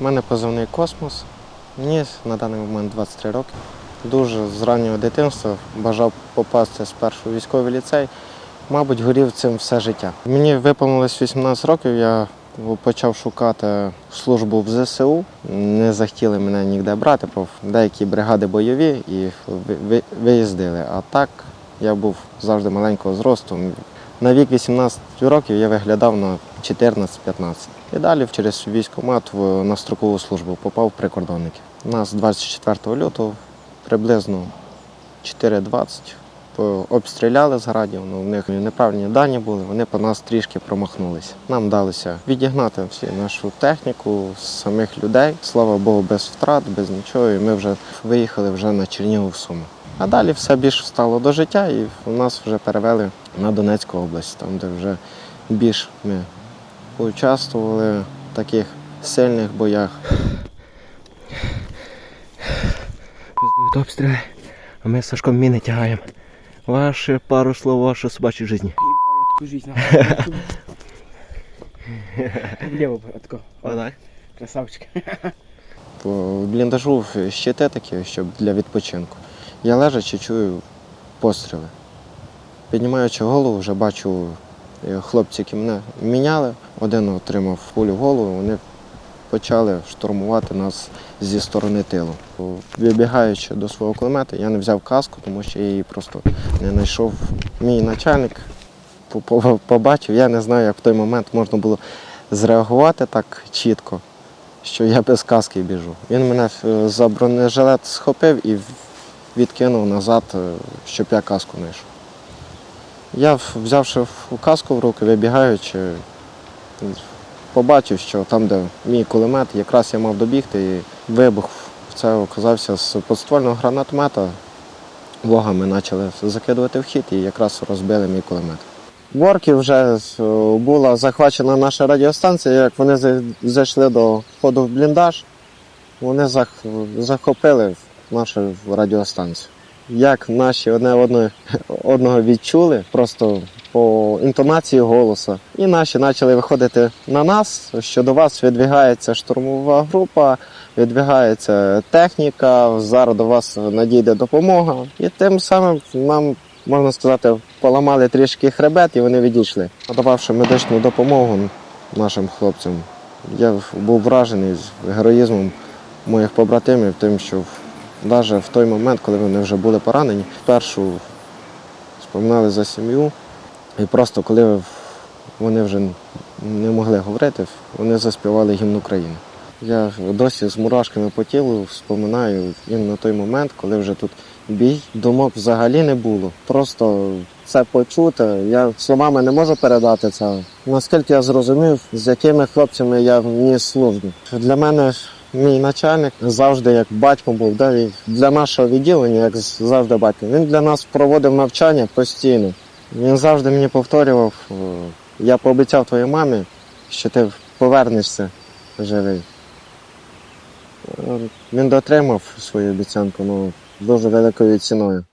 У мене позивний космос. Мені на даний момент 23 роки. Дуже з раннього дитинства бажав попасти спершу у військовий ліцей. Мабуть, горів цим все життя. Мені виповнилось 18 років, я почав шукати службу в ЗСУ. Не захотіли мене ніде брати, бо деякі бригади бойові і ви- ви- виїздили. А так я був завжди маленького зросту. На вік 18 років я виглядав на 14-15. І далі через військкомат на строкову службу попав в прикордонники. Нас 24 лютого приблизно 4.20 по- обстріляли з градів, ну, в них неправильні дані були, вони по нас трішки промахнулися. Нам вдалося відігнати всі нашу техніку, самих людей. Слава Богу, без втрат, без нічого. І ми вже виїхали вже на Чернігів Суми. А далі все більш стало до життя, і нас вже перевели на Донецьку область, там, де вже більш ми участвували в таких сильних боях. Пиздують обстріли, а ми з Сашком міни тягаємо. Ваше пару слов вашої собачій житті. Влево, братко. Отак. Красавчик. По бліндажу щити такі, щоб для відпочинку. Я лежачи чую постріли. Піднімаючи голову, вже бачу хлопці, які мене міняли. Один отримав пулю в голову, вони почали штурмувати нас зі сторони тилу. Вибігаючи до свого кулемета, я не взяв каску, тому що я її просто не знайшов. Мій начальник по- по- побачив, я не знаю, як в той момент можна було зреагувати так чітко що я без каски біжу. Він мене е, за бронежилет схопив і відкинув назад, е, щоб я каску не йшов. Я, взявши каску в руки, вибігаючи, побачив, що там, де мій кулемет, якраз я мав добігти, і вибух це оказався з подствольного гранатомета. Вогами почали закидувати в хід і якраз розбили мій кулемет. В Орків вже була захвачена наша радіостанція. Як вони зайшли до входу в бліндаж, вони захопили нашу радіостанцію. Як наші одне одного, одного відчули, просто по інтонації голосу, і наші почали виходити на нас, що до вас відвігається штурмова група, відвігається техніка, зараз до вас надійде допомога. І тим самим нам можна сказати, поламали трішки хребет і вони відійшли. Надававши медичну допомогу нашим хлопцям, я був вражений з героїзмом моїх побратимів, тим, що навіть в той момент, коли вони вже були поранені, спершу споминали за сім'ю, і просто коли вони вже не могли говорити, вони заспівали гімн України. Я досі з мурашками по тілу споминаю іменно той момент, коли вже тут бій. Думок взагалі не було. Просто це почути. Я словами не можу передати це. Наскільки я зрозумів, з якими хлопцями я вніс службу. Для мене мій начальник завжди як батько був. Да? Для нашого відділення, як завжди батько. Він для нас проводив навчання постійно. Він завжди мені повторював, е, я пообіцяв твоїй мамі, що ти повернешся живий. Е, Він дотримав свою обіцянку ну, дуже великою ціною.